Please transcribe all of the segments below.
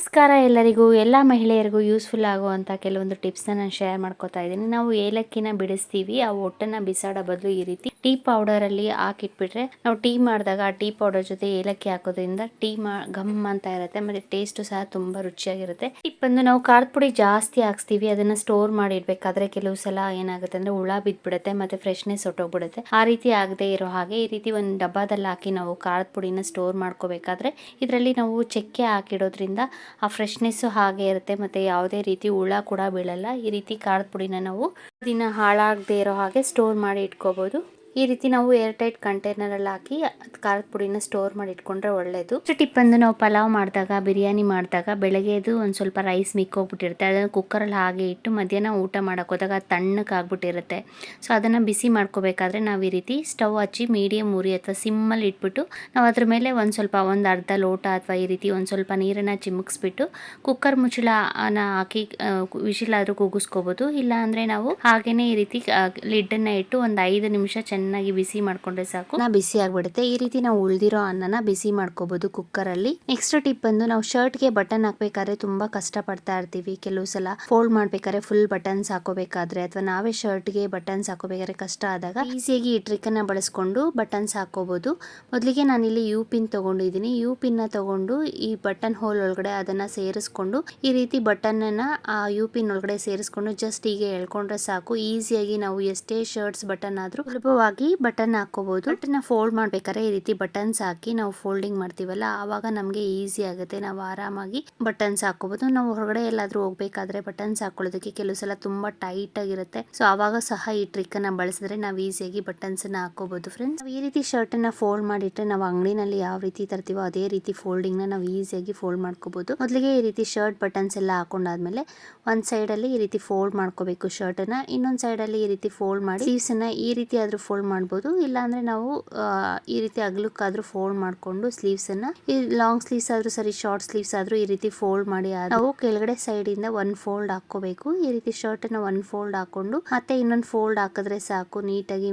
ನಮಸ್ಕಾರ ಎಲ್ಲರಿಗೂ, ಎಲ್ಲ ಮಹಿಳೆಯರಿಗೂ ಯೂಸ್ಫುಲ್ ಆಗುವಂಥ ಕೆಲವೊಂದು ಟಿಪ್ಸ್ನ ನಾನು ಶೇರ್ ಮಾಡ್ಕೋತಾ ಇದ್ದೀನಿ. ನಾವು ಏಲಕ್ಕಿನ ಬಿಡಿಸ್ತೀವಿ, ಆ ಒಟ್ಟನ್ನ ಬಿಸಾಡೋ ಬದಲು ಈ ರೀತಿ ಟೀ ಪೌಡರಲ್ಲಿ ಹಾಕಿಟ್ಬಿಟ್ರೆ, ನಾವು ಟೀ ಮಾಡಿದಾಗ ಆ ಟೀ ಪೌಡರ್ ಜೊತೆ ಏಲಕ್ಕಿ ಹಾಕೋದ್ರಿಂದ ಟೀ ಮಾ, ಘಮ್ ಅಂತ ಇರುತ್ತೆ, ಮತ್ತು ಟೇಸ್ಟು ಸಹ ತುಂಬ ರುಚಿಯಾಗಿರುತ್ತೆ. ಟಿಪ್ ಬಂದು ನಾವು ಖಾರದ ಪುಡಿ ಜಾಸ್ತಿ ಹಾಕ್ಸ್ತೀವಿ, ಅದನ್ನು ಸ್ಟೋರ್ ಮಾಡಿ ಇಡ್ಬೇಕಾದ್ರೆ ಕೆಲವು ಸಲ ಏನಾಗುತ್ತೆ ಅಂದರೆ ಹುಳ ಬಿದ್ದುಬಿಡುತ್ತೆ ಮತ್ತು ಫ್ರೆಶ್ನೆಸ್ ಹೊಟ್ಟೋಗ್ಬಿಡುತ್ತೆ ಆ ರೀತಿ ಆಗದೆ ಇರೋ ಹಾಗೆ ಈ ರೀತಿ ಒಂದು ಡಬ್ಬಾದಲ್ಲಿ ಹಾಕಿ ನಾವು ಖಾರದ ಪುಡಿನ ಸ್ಟೋರ್ ಮಾಡ್ಕೋಬೇಕಾದ್ರೆ, ಇದರಲ್ಲಿ ನಾವು ಚಕ್ಕೆ ಹಾಕಿಡೋದ್ರಿಂದ ಆ ಫ್ರೆಶ್ನೆಸ್ಸು ಹಾಗೆ ಇರುತ್ತೆ, ಮತ್ತು ಯಾವುದೇ ರೀತಿ ಹುಳ ಕೂಡ ಬೀಳಲ್ಲ. ಈ ರೀತಿ ಖಾರದ ಪುಡಿನ ನಾವು ದಿನ ಹಾಳಾಗದೇ ಇರೋ ಹಾಗೆ ಸ್ಟೋರ್ ಮಾಡಿ ಇಟ್ಕೋಬೋದು. ಈ ರೀತಿ ನಾವು ಏರ್ ಟೈಟ್ ಕಂಟೈನರಲ್ಲಿ ಹಾಕಿ, ಖಾರದ ಪುಡಿನ ಸ್ಟೋರ್ ಮಾಡಿ ಇಟ್ಕೊಂಡ್ರೆ ಒಳ್ಳೇದು. ಟಿಪ್ ಅಂದ್ರೆ ನಾವು ಪಲಾವ್ ಮಾಡಿದಾಗ, ಬಿರಿಯಾನಿ ಮಾಡಿದಾಗ ಬೆಳಗ್ಗೆದು ಒಂದು ಸ್ವಲ್ಪ ರೈಸ್ ಮಿಕ್ಕೋಗ್ಬಿಟ್ಟಿರುತ್ತೆ ಅದನ್ನು ಕುಕ್ಕರಲ್ಲಿ ಹಾಗೆ ಇಟ್ಟು ಮಧ್ಯಾಹ್ನ ಊಟ ಮಾಡೋಕೆ ಹೋದಾಗ ಅದು ತಣ್ಣಕ್ಕೆ ಆಗ್ಬಿಟ್ಟಿರುತ್ತೆ. ಸೊ ಅದನ್ನು ಬಿಸಿ ಮಾಡ್ಕೋಬೇಕಾದ್ರೆ ನಾವು ಈ ರೀತಿ ಸ್ಟವ್ ಹಚ್ಚಿ ಮೀಡಿಯಂ ಉರಿ ಅಥವಾ ಸಿಮ್ಮಲ್ಲಿ ಇಟ್ಬಿಟ್ಟು, ನಾವು ಅದ್ರ ಮೇಲೆ ಒಂದು ಸ್ವಲ್ಪ ಒಂದು ಅರ್ಧ ಲೋಟ ಅಥವಾ ಈ ರೀತಿ ಒಂದು ಸ್ವಲ್ಪ ನೀರನ್ನು ಚಿಮುಕ್ಸ್ಬಿಟ್ಟು ಕುಕ್ಕರ್ ಮುಚ್ಚಳನ ಹಾಕಿ ವಿಶಿಲಾದರೂ ಕೂಗಿಸ್ಕೋಬೋದು. ಇಲ್ಲ ಅಂದ್ರೆ ನಾವು ಹಾಗೇನೆ ಈ ರೀತಿ ಲಿಡ್ಡನ್ನು ಇಟ್ಟು ಒಂದು ಐದು ನಿಮಿಷ ಬಿಸಿ ಮಾಡ್ಕೊಂಡ್ರೆ ಸಾಕು. ನಾ ಬಿಸಿ ಆಗ್ಬಿಡುತ್ತೆ. ಈ ರೀತಿ ನಾವು ಉಳಿದಿರೋ ಅನ್ನನ ಬಿಸಿ ಮಾಡ್ಕೋಬಹುದು ಕುಕ್ಕರ್ ಅಲ್ಲಿ ನೆಕ್ಸ್ಟ್ ಟಿಪ್ ಬಂದು ನಾವು ಶರ್ಟ್ಗೆ ಬಟನ್ ಹಾಕ್ಬೇಕಾದ್ರೆ ತುಂಬಾ ಕಷ್ಟ ಪಡ್ತಾ ಇರ್ತೀವಿ. ಕೆಲವು ಸಲ ಫೋಲ್ಡ್ ಮಾಡ್ಬೇಕಾದ್ರೆ ಫುಲ್ ಬಟನ್ಸ್ ಹಾಕೋಬೇಕಾದ್ರೆ ಅಥವಾ ನಾವೇ ಶರ್ಟ್ಗೆ ಬಟನ್ಸ್ ಹಾಕೋಬೇಕಾದ್ರೆ ಕಷ್ಟ ಆದಾಗ ಈಸಿಯಾಗಿ ಈ ಟ್ರಿಕ್ ಅನ್ನ ಬಳಸ್ಕೊಂಡು ಬಟನ್ಸ್ ಹಾಕೋಬಹುದು ಮೊದಲಿಗೆ ನಾನು ಇಲ್ಲಿ ಯು ಪಿನ್ ತಗೊಂಡಿದ್ದೀನಿ. ಯು ಪಿನ್ನ ತಗೊಂಡು ಈ ಬಟನ್ ಹೋಲ್ ಒಳಗಡೆ ಅದನ್ನ ಸೇರಿಸ್ಕೊಂಡು ಈ ರೀತಿ ಬಟನ್ ಅನ್ನ ಆ ಯು ಪಿನ್ ಒಳಗಡೆ ಸೇರಿಸ್ಕೊಂಡು ಜಸ್ಟ್ ಹೀಗೆ ಎಳ್ಕೊಂಡ್ರೆ ಸಾಕು. ಈಸಿಯಾಗಿ ನಾವು ಎಷ್ಟೇ ಶರ್ಟ್ಸ್ ಬಟನ್ ಆದ್ರೂ ಸುಲಭವಾಗಿ ಬಟನ್ ಹಾಕೋಬಹುದು ಬಟನ್ ಫೋಲ್ಡ್ ಮಾಡ್ಬೇಕಾದ್ರೆ ಈ ರೀತಿ ಬಟನ್ಸ್ ಹಾಕಿ ನಾವು ಫೋಲ್ಡಿಂಗ್ ಮಾಡ್ತೀವಲ್ಲ, ಆವಾಗ ನಮಗೆ ಈಸಿ ಆಗುತ್ತೆ. ನಾವು ಆರಾಮಾಗಿ ಬಟನ್ಸ್ ಹಾಕೋಬಹುದು ನಾವು ಹೊರಗಡೆ ಎಲ್ಲಾದ್ರೂ ಹೋಗ್ಬೇಕಾದ್ರೆ ಬಟನ್ಸ್ ಹಾಕೊಳ್ಳೋದಕ್ಕೆ ಕೆಲವು ಸಲ ತುಂಬಾ ಟೈಟ್ ಆಗಿರುತ್ತೆ. ಸೊ ಆವಾಗ ಸಹ ಈ ಟ್ರಿಕ್ ಅನ್ನ ಬಳಸಿದ್ರೆ ನಾವು ಈಸಿಯಾಗಿ ಬಟನ್ಸ್ ಅನ್ನ ಹಾಕೋಬಹುದು ಫ್ರೆಂಡ್ಸ್ ಈ ರೀತಿ ಶರ್ಟ್ ಅನ್ನ ಫೋಲ್ಡ್ ಮಾಡಿಟ್ರೆ ನಾವು ಅಂಗಡಿನಲ್ಲಿ ಯಾವ ರೀತಿ ತರ್ತೀವೋ ಅದೇ ರೀತಿ ಫೋಲ್ಡಿಂಗ್ನ ನಾವು ಈಸಿಯಾಗಿ ಫೋಲ್ಡ್ ಮಾಡ್ಕೋಬಹುದು ಮೊದಲಿಗೆ ಈ ರೀತಿ ಶರ್ಟ್ ಬಟನ್ಸ್ ಎಲ್ಲ ಹಾಕೊಂಡಾದ್ಮೇಲೆ ಒಂದ್ ಸೈಡ್ ಅಲ್ಲಿ ಈ ರೀತಿ ಫೋಲ್ಡ್ ಮಾಡ್ಕೋಬೇಕು ಶರ್ಟ್ ಅನ್ನ, ಇನ್ನೊಂದ್ ಸೈಡ್ ಅಲ್ಲಿ ಈ ರೀತಿ ಫೋಲ್ಡ್ ಮಾಡಿ ಸ್ಲೀವ್ಸ್ ಈ ರೀತಿ ಆದ್ರೂ ಫೋಲ್ಡ್ ಮಾಡ್ಬೋದು. ಇಲ್ಲಾಂದ್ರೆ ನಾವು ಈ ರೀತಿ ಅಗಲಕ್ಕಾದ್ರೂ ಫೋಲ್ಡ್ ಮಾಡ್ಕೊಂಡು ಸ್ಲೀವ್ಸ್ ಅನ್ನ, ಈ ಲಾಂಗ್ ಸ್ಲೀವ್ಸ್ ಆದ್ರೂ ಸರಿ ಶಾರ್ಟ್ ಸ್ಲೀವ್ಸ್ ಆದ್ರೂ ಈ ರೀತಿ ಫೋಲ್ಡ್ ಮಾಡಿ ನಾವು ಕೆಳಗಡೆ ಸೈಡ್ ಇಂದ ಒಂದ್ ಫೋಲ್ಡ್ ಹಾಕೋಬೇಕು ಈ ರೀತಿ ಶರ್ಟ್ ಅನ್ನ ಒನ್ ಫೋಲ್ಡ್ ಹಾಕೊಂಡು ಮತ್ತೆ ಇನ್ನೊಂದು ಫೋಲ್ಡ್ ಹಾಕಿದ್ರೆ ಸಾಕು. ನೀಟಾಗಿ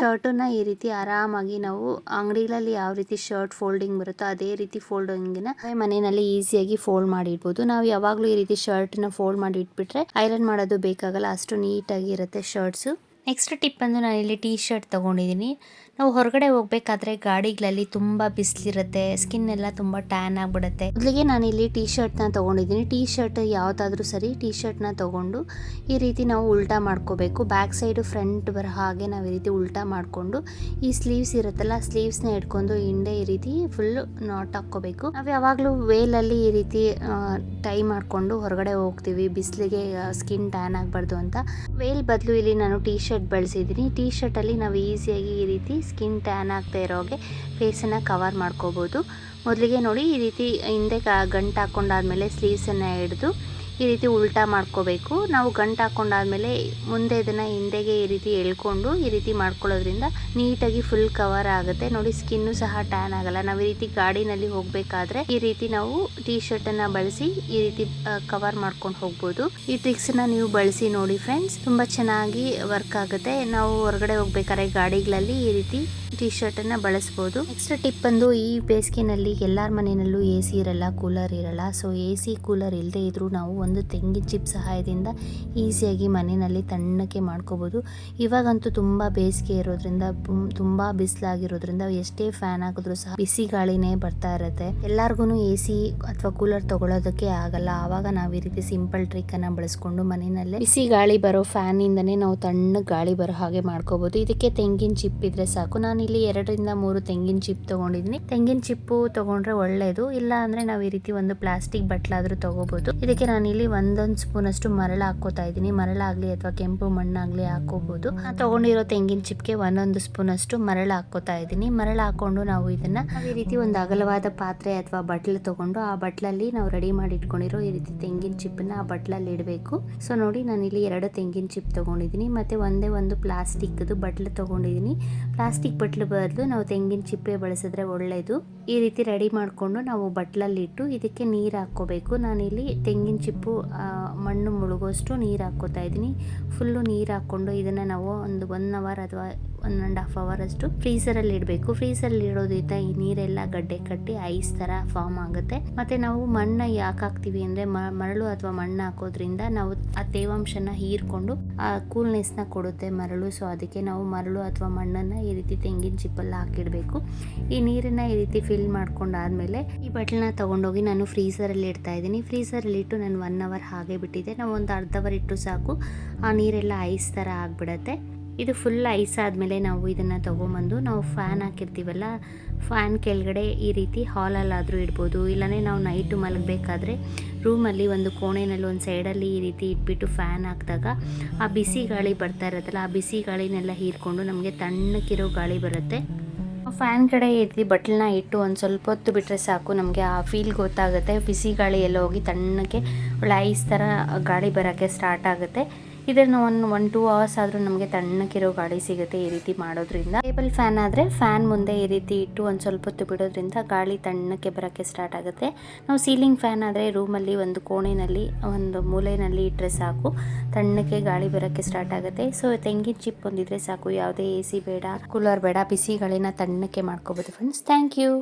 ಶರ್ಟ್ನ ಈ ರೀತಿ ಆರಾಮಾಗಿ ನಾವು ಅಂಗಡಿಗಳಲ್ಲಿ ಯಾವ ರೀತಿ ಶರ್ಟ್ ಫೋಲ್ಡಿಂಗ್ ಬರುತ್ತೋ ಅದೇ ರೀತಿ ಫೋಲ್ಡಿಂಗ್ನ ಮನೆಯಲ್ಲಿ ಈಸಿಯಾಗಿ ಫೋಲ್ಡ್ ಮಾಡಿ ನಾವು ಯಾವಾಗ್ಲೂ ಈ ರೀತಿ ಶರ್ಟ್ನ ಫೋಲ್ಡ್ ಮಾಡಿ ಇಟ್ಬಿಟ್ರೆ ಐರನ್ ಮಾಡೋದು ಬೇಕಾಗಲ್ಲ. ಅಷ್ಟು ನೀಟಾಗಿ ಇರುತ್ತೆ ಶರ್ಟ್ಸ್ ನೆಕ್ಸ್ಟ್ ಟಿಪ್ ನಾನು ಇಲ್ಲಿ ಟೀ ಶರ್ಟ್ ತೊಗೊಂಡಿದ್ದೀನಿ ನಾವು ಹೊರಗಡೆ ಹೋಗ್ಬೇಕಾದ್ರೆ ಗಾಡಿಗಳಲ್ಲಿ ತುಂಬ ಬಿಸಿಲಿರುತ್ತೆ ಸ್ಕಿನ್ ಎಲ್ಲ ತುಂಬ ಟ್ಯಾನ್ ಆಗಿಬಿಡುತ್ತೆ. ಮೊದಲಿಗೆ ನಾನು ಇಲ್ಲಿ ಟೀ ಶರ್ಟ್ನ ತೊಗೊಂಡಿದ್ದೀನಿ. ಟೀ ಶರ್ಟ್ ಯಾವುದಾದ್ರೂ ಸರಿ ಟೀ ಶರ್ಟ್ನ ತಗೊಂಡು ಈ ರೀತಿ ನಾವು ಉಲ್ಟಾ ಮಾಡ್ಕೋಬೇಕು. ಬ್ಯಾಕ್ ಸೈಡ್ ಫ್ರಂಟ್ ಬರೋ ಹಾಗೆ ನಾವು ಈ ರೀತಿ ಉಲ್ಟಾ ಮಾಡಿಕೊಂಡು ಈ ಸ್ಲೀವ್ಸ್ ಇರುತ್ತಲ್ಲ ಸ್ಲೀವ್ಸ್ನ ಇಟ್ಕೊಂಡು ಹಿಂದೆ ಈ ರೀತಿ ಫುಲ್ ನಾಟ್ ಹಾಕೋಬೇಕು ನಾವು ಯಾವಾಗಲೂ ವೇಲಲ್ಲಿ ಈ ರೀತಿ ಟೈ ಮಾಡಿಕೊಂಡು ಹೊರಗಡೆ ಹೋಗ್ತೀವಿ. ಬಿಸಿಲಿಗೆ ಸ್ಕಿನ್ ಟ್ಯಾನ್ ಆಗಬಾರ್ದು ಅಂತ. ವೇಲ್ ಬದಲು ಇಲ್ಲಿ ನಾನು ಟೀ ಶರ್ಟ್ ಬಳಸಿದ್ದೀನಿ. ಟೀ ಶರ್ಟಲ್ಲಿ ನಾವು ಈಸಿಯಾಗಿ ಈ ರೀತಿ ಸ್ಕಿನ್ ಟ್ಯಾನ್ ಆಗ್ತಾ ಇರೋಗೆ ಫೇಸನ್ನು ಕವರ್ ಮಾಡ್ಕೋಬೋದು. ಮೊದಲಿಗೆ ನೋಡಿ ಈ ರೀತಿ ಹಿಂದೆ ಗಂಟು ಹಾಕ್ಕೊಂಡಾದ್ಮೇಲೆ ಸ್ಲೀವ್ಸನ್ನು ಹಿಡಿದು ಈ ರೀತಿ ಉಲ್ಟಾ ಮಾಡ್ಕೋಬೇಕು. ನಾವು ಗಂಟು ಹಾಕೊಂಡಾದ್ಮೇಲೆ ಮುಂದೆ ಇದನ್ನು ಹಿಂದೆಗೆ ಈ ರೀತಿ ಎಳ್ಕೊಂಡು ಈ ರೀತಿ ಮಾಡ್ಕೊಳ್ಳೋದ್ರಿಂದ ನೀಟಾಗಿ ಫುಲ್ ಕವರ್ ಆಗುತ್ತೆ. ನೋಡಿ ಸ್ಕಿನ್ನು ಸಹ ಟ್ಯಾನ್ ಆಗಲ್ಲ. ನಾವು ಈ ರೀತಿ ಗಾಡಿನಲ್ಲಿ ಹೋಗಬೇಕಾದ್ರೆ ಈ ರೀತಿ ನಾವು ಟೀ ಶರ್ಟನ್ನು ಬಳಸಿ ಈ ರೀತಿ ಕವರ್ ಮಾಡ್ಕೊಂಡು ಹೋಗ್ಬೋದು. ಈ ಟ್ರಿಕ್ಸನ್ನ ನೀವು ಬಳಸಿ ನೋಡಿ ಫ್ರೆಂಡ್ಸ್ ತುಂಬ ಚೆನ್ನಾಗಿ ವರ್ಕ್ ಆಗುತ್ತೆ. ನಾವು ಹೊರಗಡೆ ಹೋಗ್ಬೇಕಾದ್ರೆ ಗಾಡಿಗಳಲ್ಲಿ ಈ ರೀತಿ ಟೀ ಶರ್ಟನ್ನು ಬಳಸ್ಬೋದು. ನೆಕ್ಸ್ಟ್ ಟಿಪ್ ಬಂದು ಈ ಬೇಸಿಗೆನಲ್ಲಿ ಎಲ್ಲರ ಮನೆಯಲ್ಲೂ ಎ ಸಿ ಇರಲ್ಲ ಕೂಲರ್ ಇರಲ್ಲ. ಸೊ ಎ ಸಿ ಕೂಲರ್ ಇಲ್ಲದೆ ಇದ್ರೂ ನಾವು ಒಂದು ತೆಂಗಿನ ಚಿಪ್ ಸಹಾಯದಿಂದ ಈಸಿಯಾಗಿ ಮನೆಯಲ್ಲಿ ತಣ್ಣಕ್ಕೆ ಮಾಡ್ಕೋಬೋದು. ಇವಾಗಂತೂ ತುಂಬ ಬೇಸಿಗೆ ಇರೋದ್ರಿಂದ ತುಂಬ ಬಿಸಿಲಾಗಿರೋದ್ರಿಂದ ಎಷ್ಟೇ ಫ್ಯಾನ್ ಹಾಕಿದ್ರು ಸಹ ಬಿಸಿ ಗಾಳಿನೇ ಬರ್ತಾ ಇರುತ್ತೆ. ಎಲ್ಲಾರ್ಗು ಎ ಸಿ ಅಥವಾ ಕೂಲರ್ ತಗೊಳ್ಳೋದಕ್ಕೆ ಆಗಲ್ಲ. ಆವಾಗ ನಾವು ಈ ರೀತಿ ಸಿಂಪಲ್ ಟ್ರಿಕ್ ಅನ್ನ ಬಳಸ್ಕೊಂಡು ಮನೆಯಲ್ಲೇ ಬಿಸಿ ಗಾಳಿ ಬರೋ ಫ್ಯಾನ್ ಇಂದನೇ ನಾವು ತಣ್ಣ ಗಾಳಿ ಬರೋ ಹಾಗೆ ಮಾಡ್ಕೋಬಹುದು ಇದಕ್ಕೆ ತೆಂಗಿನ ಚಿಪ್ ಇದ್ರೆ ಸಾಕು. ನಾನು ಇಲ್ಲಿ ಎರಡರಿಂದ ಮೂರು ತೆಂಗಿನ ಚಿಪ್ ತಗೊಂಡಿದ್ದೀನಿ. ತೆಂಗಿನ ಚಿಪ್ಪು ತಗೊಂಡ್ರೆ ಒಳ್ಳೇದು. ಇಲ್ಲ ಅಂದ್ರೆ ನಾವು ಈ ರೀತಿ ಒಂದು ಪ್ಲಾಸ್ಟಿಕ್ ಬಟ್ಲಾದ್ರೂ ತಗೋಬಹುದು ಇದಕ್ಕೆ ನಾನಿಲ್ಲಿ ಒಂದೊಂದು ಸ್ಪೂನ್ ಅಷ್ಟು ಮರಳ ಹಾಕೋತಾ ಇದ್ದೀನಿ. ಮರಳಾಗ್ಲಿ ಅಥವಾ ಕೆಂಪು ಮಣ್ಣಾಗ್ಲಿ ಹಾಕೋಬಹುದು ತಗೊಂಡಿರೋ ತೆಂಗಿನ ಚಿಪ್ಗೆ ಒಂದೊಂದು ಸ್ಪೂನ್ ಅಷ್ಟು ಮರಳ ಹಾಕೋತಾ ಇದ್ದೀನಿ. ಮರಳ ಹಾಕೊಂಡು ನಾವು ಇದನ್ನ ಈ ರೀತಿ ಒಂದು ಅಗಲವಾದ ಪಾತ್ರೆ ಅಥವಾ ಬಟ್ಲು ತಗೊಂಡು ಆ ಬಟ್ಲಲ್ಲಿ ನಾವು ರೆಡಿ ಮಾಡಿ ಇಟ್ಕೊಂಡಿರೋ ಈ ರೀತಿ ತೆಂಗಿನ ಚಿಪ್ಪನ್ನ ಆ ಬಟ್ಲಲ್ಲಿ ಇಡಬೇಕು. ಸೊ ನೋಡಿ ನಾನು ಇಲ್ಲಿ ಎರಡು ತೆಂಗಿನ ಚಿಪ್ ತಗೊಂಡಿದ್ದೀನಿ. ಮತ್ತೆ ಒಂದೇ ಒಂದು ಪ್ಲಾಸ್ಟಿಕ್ದು ಬಟ್ಲು ತಗೊಂಡಿದ್ದೀನಿ. ಪ್ಲಾಸ್ಟಿಕ್ ಬಟ್ಲು ಬದಲು ನಾವು ತೆಂಗಿನ ಚಿಪ್ಪೆ ಬಳಸಿದ್ರೆ ಒಳ್ಳೆಯದು ಈ ರೀತಿ ರೆಡಿ ಮಾಡಿಕೊಂಡು ನಾವು ಬಟ್ಲಲ್ಲಿ ಇಟ್ಟು ಇದಕ್ಕೆ ನೀರು ಹಾಕ್ಕೋಬೇಕು. ನಾನಿಲ್ಲಿ ತೆಂಗಿನ ಚಿಪ್ಪು ಮಣ್ಣು ಮುಳುಗೋಷ್ಟು ನೀರು ಹಾಕ್ಕೋತಾ ಇದ್ದೀನಿ. ಫುಲ್ಲು ನೀರು ಹಾಕ್ಕೊಂಡು ಇದನ್ನು ನಾವು ಒಂದು ಒನ್ ಅವರ್ ಅಥವಾ ಒನ್ ಆ್ಯಂಡ್ ಹಾಫ್ ಅಷ್ಟು ಫ್ರೀಸರಲ್ಲಿ ಇಡಬೇಕು. ಫ್ರೀಸರಲ್ಲಿ ಇಡೋದ್ರಿಂದ ಈ ನೀರೆಲ್ಲ ಗಡ್ಡೆ ಕಟ್ಟಿ ಐಸ್ ಥರ ಫಾರ್ಮ್ ಆಗುತ್ತೆ. ಮತ್ತು ನಾವು ಮಣ್ಣು ಯಾಕೆ ಹಾಕ್ತೀವಿ ಅಂದರೆ ಮರಳು ಅಥವಾ ಮಣ್ಣು ಹಾಕೋದ್ರಿಂದ ನಾವು ಆ ತೇವಾಂಶನ ಹೀರ್ಕೊಂಡು ಆ ಕೂಲ್ನೆಸ್ನ ಕೊಡುತ್ತೆ ಮರಳು. ಸೊ ಅದಕ್ಕೆ ನಾವು ಮರಳು ಅಥವಾ ಮಣ್ಣನ್ನು ಈ ರೀತಿ ತೆಂಗಿನ ಚಿಪ್ಪಲ್ಲಿ ಹಾಕಿಡಬೇಕು. ಈ ನೀರನ್ನು ಈ ರೀತಿ ಫಿಲ್ ಮಾಡ್ಕೊಂಡಾದ್ಮೇಲೆ ಈ ಬಟ್ಲನ್ನ ತೊಗೊಂಡೋಗಿ ನಾನು ಫ್ರೀಸರಲ್ಲಿ ಇಡ್ತಾ ಇದ್ದೀನಿ. ಫ್ರೀಸರಲ್ಲಿ ಇಟ್ಟು ನಾನು ಒನ್ ಅವರ್ ಹಾಗೆ ಬಿಟ್ಟಿದ್ದೆ. ನಾವು ಒಂದು ಅರ್ಧ ಅವರ್ ಇಟ್ಟು ಸಾಕು. ಆ ನೀರೆಲ್ಲ ಐಸ್ ಥರ ಆಗಿಬಿಡತ್ತೆ. ಇದು ಫುಲ್ ಐಸ್ ಆದಮೇಲೆ ನಾವು ಇದನ್ನು ತೊಗೊಂಬಂದು ನಾವು ಫ್ಯಾನ್ ಹಾಕಿರ್ತೀವಲ್ಲ ಫ್ಯಾನ್ ಕೆಳಗಡೆ ಈ ರೀತಿ ಹಾಲಲ್ಲಾದರೂ ಇಡ್ಬೋದು. ಇಲ್ಲನೇ ನಾವು ನೈಟು ಮಲಗಬೇಕಾದ್ರೆ ರೂಮಲ್ಲಿ ಒಂದು ಕೋಣೆಯಲ್ಲಿ ಒಂದು ಸೈಡಲ್ಲಿ ಈ ರೀತಿ ಇಟ್ಬಿಟ್ಟು ಫ್ಯಾನ್ ಹಾಕಿದಾಗ ಆ ಬಿಸಿ ಗಾಳಿ ಬರ್ತಾ ಇರುತ್ತಲ್ಲ, ಆ ಬಿಸಿ ಗಾಳಿನೆಲ್ಲ ಹೀರ್ಕೊಂಡು ನಮಗೆ ತಣ್ಣಕ್ಕಿರೋ ಗಾಳಿ ಬರುತ್ತೆ. ಫ್ಯಾನ್ ಕಡೆ ರೀತಿ ಬಟ್ಲನ್ನ ಇಟ್ಟು ಒಂದು ಸ್ವಲ್ಪ ಹೊತ್ತು ಬಿಟ್ಟರೆ ಸಾಕು, ನಮಗೆ ಆ ಫೀಲ್ ಗೊತ್ತಾಗುತ್ತೆ. ಬಿಸಿ ಗಾಳಿ ಎಲ್ಲ ಹೋಗಿ ತಣ್ಣಗೆ ಒಳ್ಳೆ ಐಸ್ ಥರ ಗಾಳಿ ಬರೋಕ್ಕೆ ಸ್ಟಾರ್ಟ್ ಆಗುತ್ತೆ. ಇದನ್ನು ಒಂದು ಒನ್ ಟೂ ಅವರ್ಸ್ ಆದರೂ ನಮಗೆ ತಣ್ಣಕ್ಕಿರೋ ಗಾಳಿ ಸಿಗುತ್ತೆ ಈ ರೀತಿ ಮಾಡೋದ್ರಿಂದ. ಟೇಬಲ್ ಫ್ಯಾನ್ ಆದರೆ ಫ್ಯಾನ್ ಮುಂದೆ ಈ ರೀತಿ ಇಟ್ಟು ಒಂದು ಸ್ವಲ್ಪ ಹೊತ್ತು ಬಿಡೋದ್ರಿಂದ ಗಾಳಿ ತಣ್ಣಕ್ಕೆ ಬರೋಕ್ಕೆ ಸ್ಟಾರ್ಟ್ ಆಗುತ್ತೆ. ನಾವು ಸೀಲಿಂಗ್ ಫ್ಯಾನ್ ಆದರೆ ರೂಮಲ್ಲಿ ಒಂದು ಕೋಣೆಯಲ್ಲಿ ಒಂದು ಮೂಲೆಯಲ್ಲಿ ಇಟ್ಟರೆ ಸಾಕು. ತಣ್ಣಕ್ಕೆ ಗಾಳಿ ಬರೋಕ್ಕೆ ಸ್ಟಾರ್ಟ್ ಆಗುತ್ತೆ. ಸೊ ತೆಂಗಿನ ಚಿಪ್ ಒಂದಿದ್ರೆ ಸಾಕು. ಯಾವುದೇ ಎ ಸಿ ಬೇಡ ಕೂಲರ್ ಬೇಡ ಬಿಸಿ ಗಾಳಿನ ತಣ್ಣಕ್ಕೆ ಮಾಡ್ಕೋಬೋದು ಫ್ರೆಂಡ್ಸ್ ಥ್ಯಾಂಕ್ ಯು